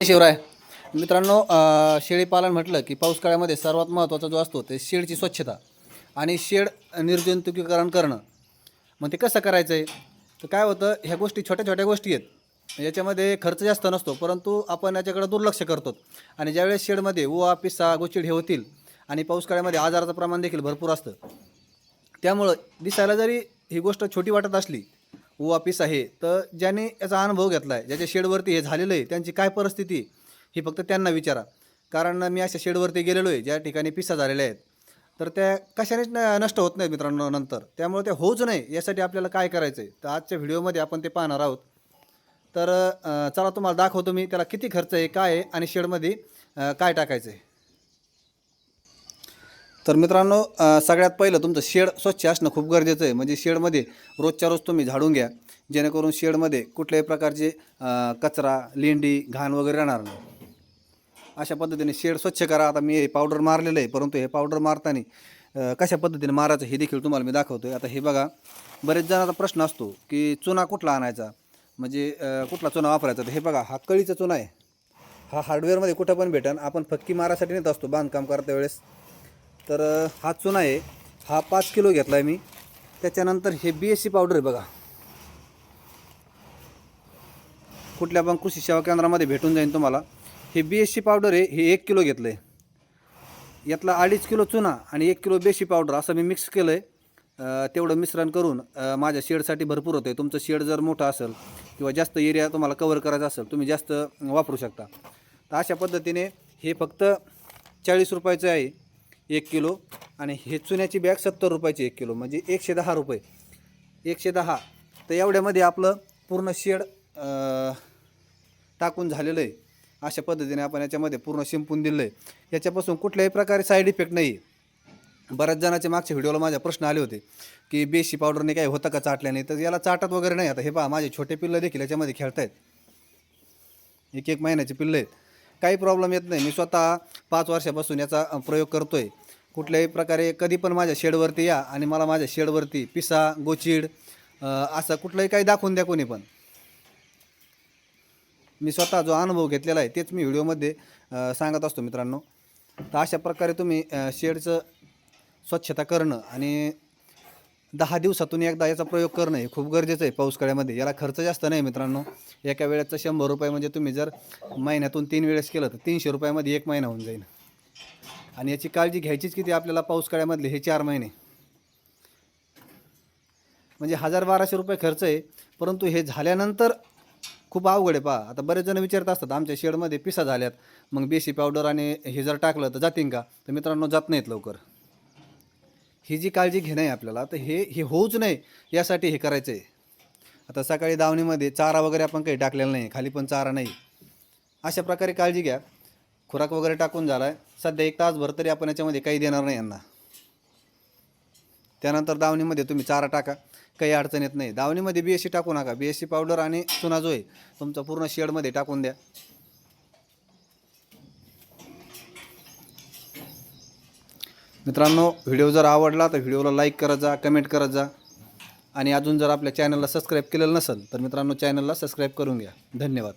शिवराय मित्रांनो शेळीपालन म्हटलं की पावसाळ्यामध्ये सर्वात महत्त्वाचा जो असतो ते शेडची स्वच्छता आणि शेड निर्जंतुकीकरण करणं. मग ते कसं करायचं आहे तर काय होतं ह्या गोष्टी छोट्या छोट्या गोष्टी आहेत. याच्यामध्ये खर्च जास्त नसतो परंतु आपण याच्याकडे दुर्लक्ष करतो. आणि ज्यावेळेस शेडमध्ये उवा पिसा गोचिड हे होतील आणि पाऊस आजाराचं प्रमाण देखील भरपूर असतं. त्यामुळं दिसायला जरी ही गोष्ट छोटी वाटत असली उवा पिसा तर ज्याने याचा अनुभव घेतला आहे ज्याच्या शेडवरती हे झालेलं आहे त्यांची काय परिस्थिती ही फक्त त्यांना विचारा. कारण मी अशा शेडवरती गेलेलो आहे ज्या ठिकाणी पिसा झालेल्या आहेत. तर त्या कशानेच न नष्ट होत नाहीत मित्रांनो नंतर. त्यामुळे ते होऊच नाही यासाठी आपल्याला काय करायचं आहे तर आजच्या व्हिडिओमध्ये आपण ते पाहणार आहोत. तर चला तुम्हाला दाखवतो मी त्याला किती खर्च आहे काय आहे आणि शेडमध्ये काय टाकायचं आहे तर मित्रांनो सगळ्यात पहिलं तुमचं शेड स्वच्छ असणं खूप गरजेचं आहे. म्हणजे शेडमध्ये रोजच्या रोज तुम्ही झाडून घ्या. जेणेकरून शेडमध्ये कुठल्याही प्रकारचे कचरा लेंडी घाण वगैरे राहणार नाही. अशा पद्धतीने शेड स्वच्छ करा. आता मी हे पावडर मारलेलं आहे परंतु हे पावडर मारताना कशा पद्धतीने मारायचं हे देखील तुम्हाला मी दाखवतो आहे आता हे बघा बरेच जणांचा प्रश्न असतो की चुना कुठला आणायचा? म्हणजे कुठला चुना वापरायचा? तर हे बघा हा कळीचा चुना आहे. हा हार्डवेअरमध्ये कुठं पण भेटन. आपण फक्की मारासाठी नेत असतो. बांधकाम करता वेळेस तर हा चुना आहे. हा पाच किलो घेतला आहे मी. त्याच्यानंतर हे बी एस सी पावडर आहे बघा. कुठल्या पण कृषी सेवा केंद्रामध्ये भेटून जाईल तुम्हाला. हे बी एस सी पावडर आहे. हे एक किलो घेतलं आहे यातला अडीच किलो चुना आणि एक किलो बेसी पावडर असं मी मिक्स केलं आहे तेवढं मिश्रण करून माझ्या शेडसाठी भरपूर होतं आहे तुमचं शेड जर मोठं असेल किंवा जास्त एरिया तुम्हाला कवर करायचा असेल तुम्ही जास्त वापरू शकता. तर अशा पद्धतीने हे फक्त चाळीस रुपयाचं आहे. एक किलो आणि हे चुन्याची बॅग सत्तर रुपयाची एक किलो म्हणजे एकशे दहा रुपये. एकशे दहा. तर एवढ्यामध्ये आपलं पूर्ण शेड टाकून झालेलं आहे. अशा पद्धतीने आपण याच्यामध्ये पूर्ण शिंपून दिलं आहे याच्यापासून कुठल्याही प्रकारे साईड इफेक्ट नाही. आहे बऱ्याच जणांचे मागच्या व्हिडिओला माझ्या प्रश्न आले होते की बेशी पावडरने काही होतं का चाटल्याने तर याला चाटत वगैरे नाही. आता हे पहा माझे छोटे पिल्लं देखील याच्यामध्ये खेळत आहेत एक एक महिन्याचे पिल्लं आहेत. काही प्रॉब्लेम येत नाही. मी स्वतः पाच वर्षापासून याचा प्रयोग करतो आहे कुठल्याही प्रकारे कधी पण माझ्या शेडवरती या आणि मला माझ्या शेडवरती पिसा गोचिड असं कुठलंही काही दाखवून द्या कोणी पण. मी स्वतः जो अनुभव घेतलेला आहे तेच मी व्हिडिओमध्ये सांगत असतो मित्रांनो. तर अशा प्रकारे तुम्ही शेडचं स्वच्छता करणं आणि दहा दिवसातून एकदा याचा प्रयोग करणं हे खूप गरजेचं आहे पावसाळ्यामध्ये याला खर्च जास्त नाही मित्रांनो. एका वेळेचं शंभर रुपये म्हणजे तुम्ही जर महिन्यातून तीन वेळेस केलं तर तीनशे रुपयामध्ये एक महिना होऊन जाईल आणि याची काळजी घ्यायचीच किती आपल्याला पावसाळ्यामधले हे चार महिने. म्हणजे हजार बाराशे रुपये खर्च आहे परंतु हे झाल्यानंतर खूप अवघड आहे पहा. आता बरेच जण विचारत असतात आमच्या शेडमध्ये पिसा झाल्यात मग बेसी पावडर आणि हे जर टाकलं तर जातील का? तर मित्रांनो जात नाहीत लवकर. ही जी काळजी घेणं आहे आपल्याला तर हे हे होऊच नाही यासाठी हे करायचं आहे आता सकाळी दावणीमध्ये चारा वगैरे आपण काही टाकलेला नाही खाली पण चारा नाही. अशा प्रकारे काळजी घ्या. खुराक वगैरे टाकून झाला आहे सध्या एक तासभर तरी आपण याच्यामध्ये काही देणार नाही यांना. त्यानंतर दावणीमध्ये तुम्ही चारा टाका. काही अडचण येत नाही. दावणीमध्ये बी एस सी टाकू नका. बी एस सी पावडर आणि चुना जो आहे तुमचा पूर्ण शेडमध्ये टाकून द्या. मित्रांनो व्हिडिओ जर आवडला तर व्हिडिओला लाईक करत जा कमेंट करत जा. आणि अजून जर आपल्या चॅनलला सबस्क्राईब केलेलं नसेल तर मित्रांनो चॅनलला सबस्क्राईब करून घ्या. धन्यवाद.